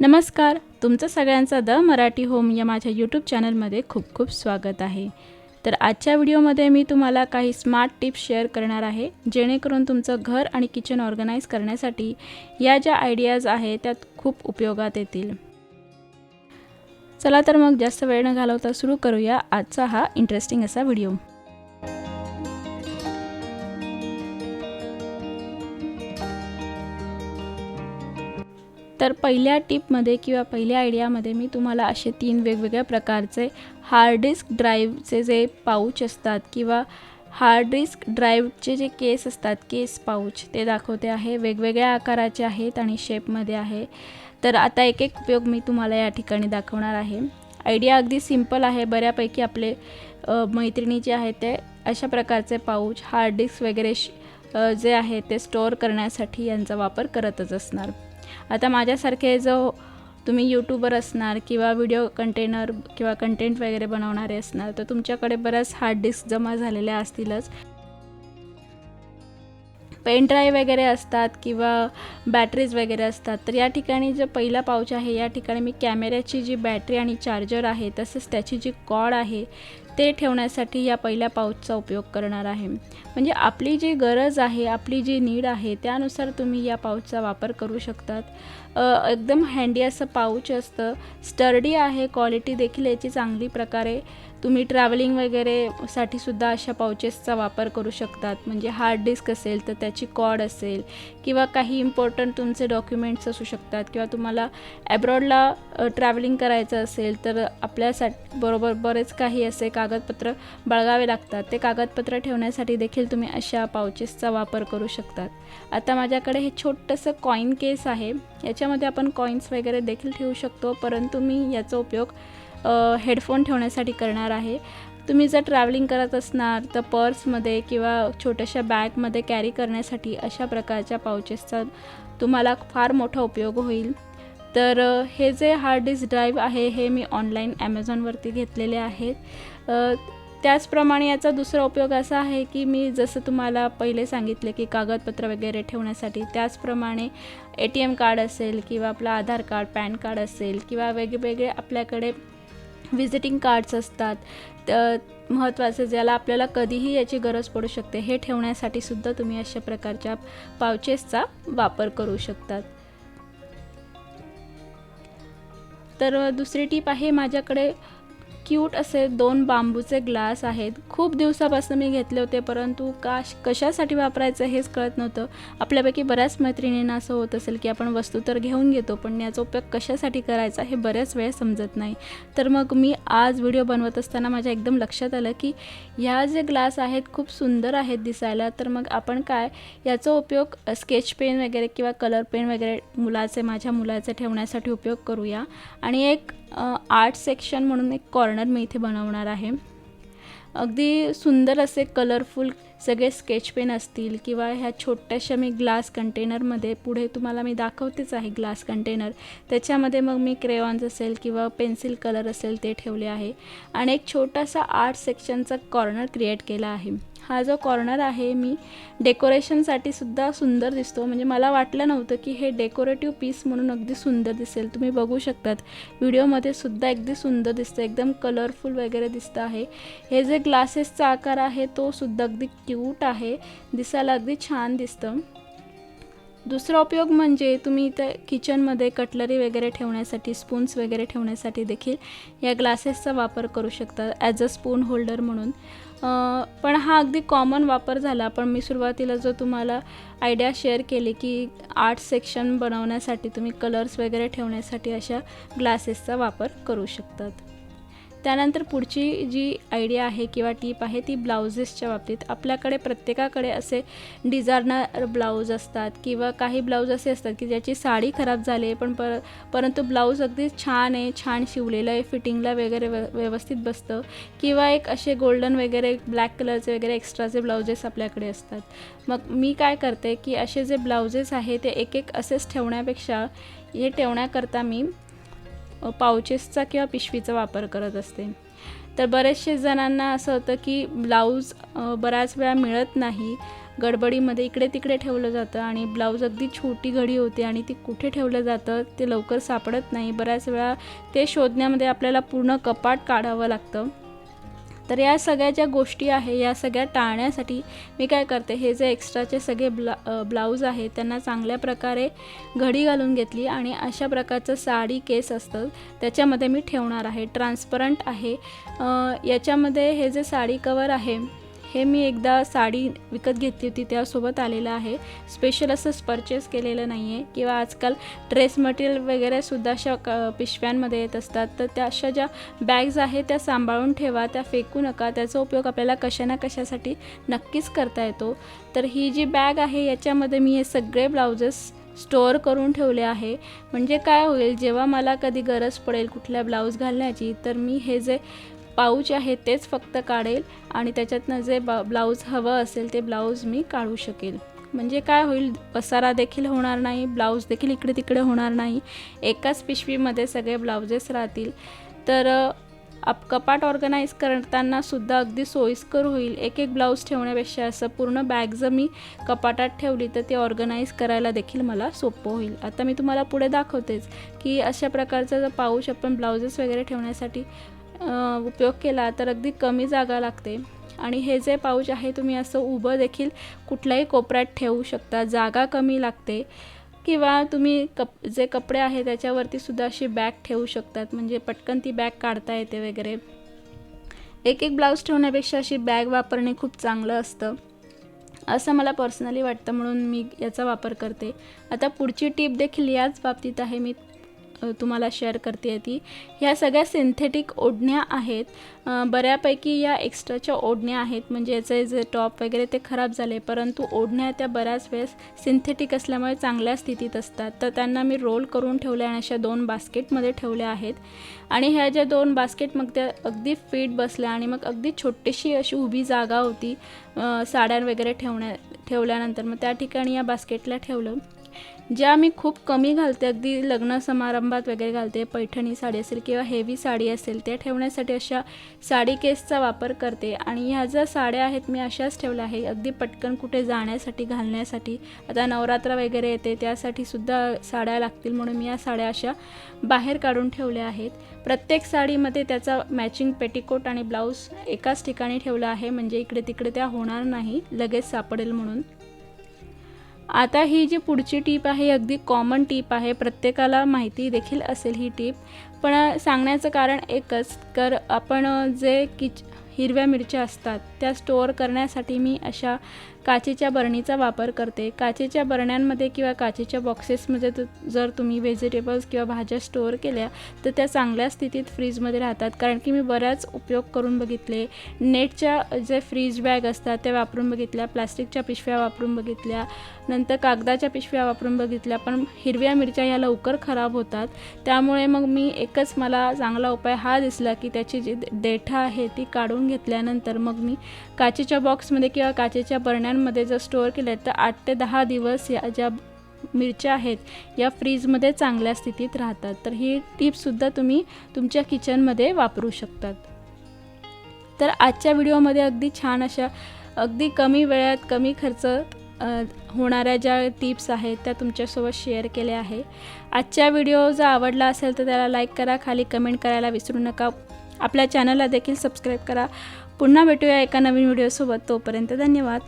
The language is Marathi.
नमस्कार तुमचं सगळ्यांचं द मराठी होम या माझ्या यूट्यूब चॅनलमध्ये खूप खूप स्वागत आहे. तर आजच्या व्हिडिओमध्ये मी तुम्हाला काही स्मार्ट टिप्स शेअर करणार आहे जेणेकरून तुमचं घर आणि किचन ऑर्गनाईज करण्यासाठी या ज्या आयडियाज आहेत त्यात खूप उपयोगात येतील. चला तर मग जास्त वेळ न घालवता सुरू करूया आजचा हा इंटरेस्टिंग असा व्हिडिओ. तर पहिल्या टिपमध्ये किंवा पहिल्या आयडियामध्ये मी तुम्हाला असे तीन वेगवेगळ्या प्रकारचे हार्ड डिस्क ड्राईव्हचे जे पाऊच असतात किंवा हार्ड डिस्क ड्राईव्हचे जे केस असतात केस पाऊच ते दाखवते आहे. वेगवेगळ्या आकाराचे आहेत आणि शेपमध्ये आहे. तर आता एक एक उपयोग मी तुम्हाला या ठिकाणी दाखवणार आहे. आयडिया अगदी सिंपल आहे. बऱ्यापैकी आपले मैत्रिणी जे आहेत ते अशा प्रकारचे पाऊच हार्ड डिस्क वगैरे श- जे आहे ते स्टोअर करण्यासाठी यांचा वापर करतच असणार. आता माझ्यासारखे जो तुम्ही यूट्यूबर असणार किंवा व्हिडिओ कंटेनर किंवा कंटेंट वगैरे बनवणारे असणार तर तुमच्याकडे बऱ्याच हार्ड डिस्क जमा झालेल्या असतीलच. पेन ड्राईव्ह वगैरे असतात किंवा बॅटरीज वगैरे असतात तर या ठिकाणी जो पहिला पाऊच आहे या ठिकाणी मी कॅमेऱ्याची जी बॅटरी आणि चार्जर आहे तसंच त्याची जी कॉड आहे ते ठेवण्यासाठी या पहिल्या पाऊचचा उपयोग करणार आहे. म्हणजे आपली जी गरज आहे आपली जी नीड आहे त्यानुसार तुम्ही या पाऊचचा वापर करू शकतात. एकदम हँडी असं पाऊच असतं. स्टर्डी आहे क्वालिटी देखील याची चांगली प्रकारे तुम्ही ट्रॅव्हलिंग वगैरेसाठी सुद्धा अशा पाउचेसचा वापर करू शकतात. म्हणजे हार्ड डिस्क असेल तर त्याची कॉड असेल किंवा काही इम्पॉर्टंट तुमचे डॉक्युमेंट्स असू शकतात किंवा तुम्हाला ॲब्रॉडला ट्रॅव्हलिंग करायचं असेल तर आपल्यासाठी बरोबर बरेच काही असे कागदपत्र बाळगावे लागतात. ते कागदपत्र ठेवण्यासाठी देखील तुम्ही अशा पाउचेसचा वापर करू शकतात. आता माझ्याकडे हे छोटंसं कॉईन केस आहे. याच्यामध्ये आपण कॉईन्स वगैरे देखील ठेवू शकतो परंतु मी याचा उपयोग हेडफोन ठेवण्यासाठी करणार आहे. तुम्ही जर ट्रॅव्हलिंग करत असणार तर पर्समध्ये किंवा छोट्याशा बॅगमध्ये कॅरी करण्यासाठी अशा प्रकारच्या पाउचेसचा तुम्हाला फार मोठा उपयोग होईल. तर हे जे हार्ड डिस्क ड्राईव्ह आहे हे मी ऑनलाईन ॲमेझॉनवरती घेतलेले आहेत. त्याचप्रमाणे याचा दुसरा उपयोग असा आहे की मी जसं तुम्हाला पहिले सांगितले की कागदपत्र वगैरे ठेवण्यासाठी त्याचप्रमाणे ए टी एम कार्ड असेल किंवा आपलं आधार कार्ड पॅन कार्ड असेल किंवा वेगवेगळे आपल्याकडे व्हिजिटिंग कार्ड्स असतात तर महत्त्वाचं ज्याला आपल्याला कधीही याची गरज पडू शकते हे ठेवण्यासाठी सुद्धा तुम्ही अशा प्रकारच्या पाउचेसचा वापर करू शकतात. तर दुसरी टीप आहे माझ्याकडे क्यूट असे दोन बांबूचे ग्लास आहेत. खूप दिवसापासून मी घेतले होते परंतु काश कशासाठी वापरायचं हेच कळत नव्हतं. आपल्यापैकी बऱ्याच मैत्रिणींना असं होत असेल की आपण वस्तू तर घेऊन घेतो पण याचा उपयोग कशासाठी करायचा हे बऱ्याच वेळ समजत नाही. तर मग मी आज व्हिडिओ बनवत असताना माझ्या एकदम लक्षात आलं की ह्या जे ग्लास आहेत खूप सुंदर आहेत दिसायला. तर मग आपण काय? याचा उपयोग स्केच पेन वगैरे किंवा कलर पेन वगैरे मुलाचे माझ्या मुलाचे ठेवण्यासाठी उपयोग करूया. आणि एक आर्ट सेक्शन म्हणून एक कॉर्नर मी इथे बनवणार आहे. अगदी सुंदर असे कलरफुल सगळे स्केच पेन असतील किंवा ह्या छोट्याशा मी ग्लास कंटेनरमध्ये पुढे तुम्हाला मी दाखवतेच आहे ग्लास कंटेनर त्याच्यामध्ये मग मी क्रेयॉन्स असेल किंवा पेन्सिल कलर असेल ते ठेवले आहे. आणि एक छोटासा आर्ट सेक्शनचा कॉर्नर क्रिएट केला आहे. हा जो कॉर्नर आहे मी डेकोरेशनसाठी सुद्धा सुंदर दिसतो. म्हणजे मला वाटलं नव्हतं की हे डेकोरेटिव्ह पीस म्हणून अगदी सुंदर दिसेल. तुम्ही बघू शकतात. व्हिडिओमध्ये सुद्धा अगदी सुंदर दिसतं. एकदम कलरफुल वगैरे दिसतं आहे. हे जे ग्लासेसचा आकार आहे तो सुद्धा अगदी क्यूट आहे दिसायला अगदी छान दिसतं. दुसरा उपयोग म्हणजे तुम्ही इथं किचनमध्ये कटलरी वगैरे ठेवण्यासाठी स्पून्स वगैरे ठेवण्यासाठी देखील या ग्लासेसचा वापर करू शकता ॲज अ स्पून होल्डर म्हणून. पण हा अगदी कॉमन वापर झाला पण मी सुरुवातीला जो तुम्हाला आयडिया शेअर केली की आर्ट सेक्शन बनवण्यासाठी तुम्ही कलर्स वगैरे ठेवण्यासाठी अशा ग्लासेसचा वापर करू शकतात. त्यानंतर पुढची जी आयडिया आहे किंवा टीप आहे ती ब्लाउजेसच्या बाबतीत. आपल्याकडे प्रत्येकाकडे असे डिझायनर ब्लाऊज असतात किंवा काही ब्लाऊज असे असतात की ज्याची साडी खराब झाली आहे पण पर परंतु ब्लाऊज अगदी छान आहे छान शिवलेलं आहे फिटिंगला वगैरे व्यवस्थित बसतं. किंवा एक असे गोल्डन वगैरे ब्लॅक कलरचे वगैरे एक्स्ट्राचे ब्लाउजेस आपल्याकडे असतात. मग मी काय करते की असे जे ब्लाउजेस आहे ते एक एक असेच ठेवण्यापेक्षा हे ठेवण्याकरता मी पाउचेसचा किंवा पिशवीचा वापर करत असते. तर बरेचसे जणांना असं होतं की ब्लाऊज बऱ्याच वेळा मिळत नाही. गडबडीमध्ये इकडे तिकडे ठेवलं जातं आणि ब्लाऊज अगदी छोटी घडी होते आणि ती कुठे ठेवलं जातं ते लवकर सापडत नाही. बऱ्याच वेळा ते शोधण्यामध्ये आपल्याला पूर्ण कपाट काढावं लागतं. तर या सगळ्या ज्या गोष्टी आहे या सगळ्या टाळण्यासाठी मी काय करते हे जे एक्स्ट्राचे सगळे ब्ला ब्लाऊज आहे त्यांना चांगल्या प्रकारे घडी घालून घेतली आणि अशा प्रकारचं साडी केस असतं त्याच्यामध्ये मी ठेवणार आहे. ट्रान्सपरंट आहे. याच्यामध्ये हे जे साडी कवर आहे हे मी एकदा साडी विकत घेतली होती त्यासोबत आलेलं आहे. स्पेशल असं परचेस केलेलं नाही आहे किंवा आजकाल ड्रेस मटेरियल वगैरेसुद्धा अशा क पिशव्यांमध्ये येत असतात. तर त्या अशा ज्या बॅग्ज आहेत त्या सांभाळून ठेवा त्या फेकू नका. त्याचा उपयोग आपल्याला कशा ना कशासाठी नक्कीच करता येतो. तर ही जी बॅग आहे याच्यामध्ये मी हे सगळे ब्लाउजेस स्टोअर करून ठेवले आहे. म्हणजे काय होईल जेव्हा मला कधी गरज पडेल कुठल्या ब्लाऊज घालण्याची तर मी हे जे पाऊच आहे तेच फक्त काढेल आणि त्याच्यातनं जे बा ब्लाऊज हवं असेल ते ब्लाऊज मी काढू शकेल. म्हणजे काय होईल पसारा देखील होणार नाही ब्लाऊज देखील इकडे तिकडे होणार नाही. एकाच पिशवीमध्ये सगळे ब्लाउजेस राहतील. तर आप कपाट ऑर्गनाईज करताना सुद्धा अगदी सोयीस्कर होईल. एक एक ब्लाऊज ठेवण्यापेक्षा असं पूर्ण बॅग जर मी कपाटात ठेवली तर ते ऑर्गनाईज करायला देखील मला सोपं होईल. आता मी तुम्हाला पुढे दाखवतेच की अशा प्रकारचा जर पाऊच आपण ब्लाउजेस वगैरे ठेवण्यासाठी उपयोग केला तर अगदी कमी जागा लागते. आणि हे जे पाऊच आहे तुम्ही असं उभं देखील कुठल्याही कोपऱ्यात ठेवू शकता. जागा कमी लागते. किंवा तुम्ही कप जे कपडे आहे त्याच्यावरती सुद्धा अशी बॅग ठेवू शकतात. म्हणजे पटकन ती बॅग काढता येते वगैरे. एक एक ब्लाऊज ठेवण्यापेक्षा अशी बॅग वापरणे खूप चांगलं असतं. असं मला पर्सनली वाटतं म्हणून मी याचा वापर करते. आता पुढची टीप देखील याच बाबतीत आहे. मी तुम्हाला शेअर करते ती. ह्या सगळ्या सिंथेटिक ओढण्या आहेत. बऱ्यापैकी या एक्स्ट्राच्या ओढण्या आहेत. म्हणजे याचे जे टॉप वगैरे ते खराब झाले. परंतु ओढण्या त्या बऱ्याच वेळेस सिंथेटिक असल्यामुळे चांगल्या स्थितीत असतात. तर त्यांना मी रोल करून ठेवल्या आणि अशा दोन बास्केटमध्ये ठेवल्या आहेत. आणि ह्या ज्या दोन बास्केट मग त्या अगदी फिट बसल्या आणि मग अगदी छोटीशी अशी उभी जागा होती. अ, साड्या वगैरे ठेवण्या ठेवल्यानंतर मग त्या ठिकाणी या बास्केटला ठेवलं. ज्या मी खूप कमी घालते अगदी लग्न समारंभात वगैरे घालते पैठणी साडी असेल किंवा हेवी साडी असेल त्या ठेवण्यासाठी अशा साडी केसचा वापर करते. आणि ह्या ज्या साड्या आहेत मी अशाच ठेवल्या आहे अगदी पटकन कुठे जाण्यासाठी घालण्यासाठी. आता नवरात्र वगैरे येते त्यासाठी सुद्धा साड्या लागतील म्हणून मी या साड्या अशा बाहेर काढून ठेवल्या आहेत. प्रत्येक साडीमध्ये त्याचा मॅचिंग पेटीकोट आणि ब्लाऊज एकाच ठिकाणी ठेवला आहे म्हणजे इकडे तिकडे त्या होणार नाही लगेच सापडेल म्हणून. आता ही जी पुढची टीप आहे अगदी कॉमन टीप आहे प्रत्येकाला माहिती देखील असेल ही टीप. पण सांगण्याचं कारण एकच तर आपण जे किच हिरव्या मिरच्या असतात त्या स्टोअर करण्यासाठी मी अशा काचेच्या बरणीचा वापर करते. काचेच्या बरण्यांमध्ये किंवा काचेच्या बॉक्सेसमध्ये जर तुम्ही व्हेजिटेबल्स किंवा भाज्या स्टोअर केल्या तर त्या चांगल्या स्थितीत फ्रीजमध्ये राहतात. कारण की मी बऱ्याच उपयोग करून बघितले. नेटच्या जे फ्रीज बॅग असतात त्या वापरून बघितल्या. प्लास्टिकच्या पिशव्या वापरून बघितल्या. नंतर कागदाच्या पिशव्या वापरून बघितल्या. पण हिरव्या मिरच्या या लवकर खराब होतात. त्यामुळे मग मी एकच मला चांगला उपाय हा दिसला की त्याची जी देठा आहे ती काढून घेतल्यानंतर मग मी काचेच्या बॉक्समध्ये किंवा काचेच्या बरण्या बरण्यांमध्ये जर स्टोअर केल्या तर आठ ते दहा दिवस या ज्या मिरच्या आहेत या फ्रीजमध्ये चांगल्या स्थितीत राहतात. तर ही टिप्ससुद्धा तुम्ही तुमच्या किचनमध्ये वापरू शकतात. तर आजच्या व्हिडिओमध्ये अगदी छान अशा अगदी कमी वेळात कमी खर्च होणाऱ्या ज्या टिप्स आहेत त्या तुमच्यासोबत शेअर केल्या आहे. आजच्या व्हिडिओ जर आवडला असेल तर त्याला लाईक करा खाली कमेंट करायला विसरू नका. आपल्या चॅनलला देखील सबस्क्राईब करा. पुन्हा भेटूया एका नवीन व्हिडिओसोबत तोपर्यंत धन्यवाद.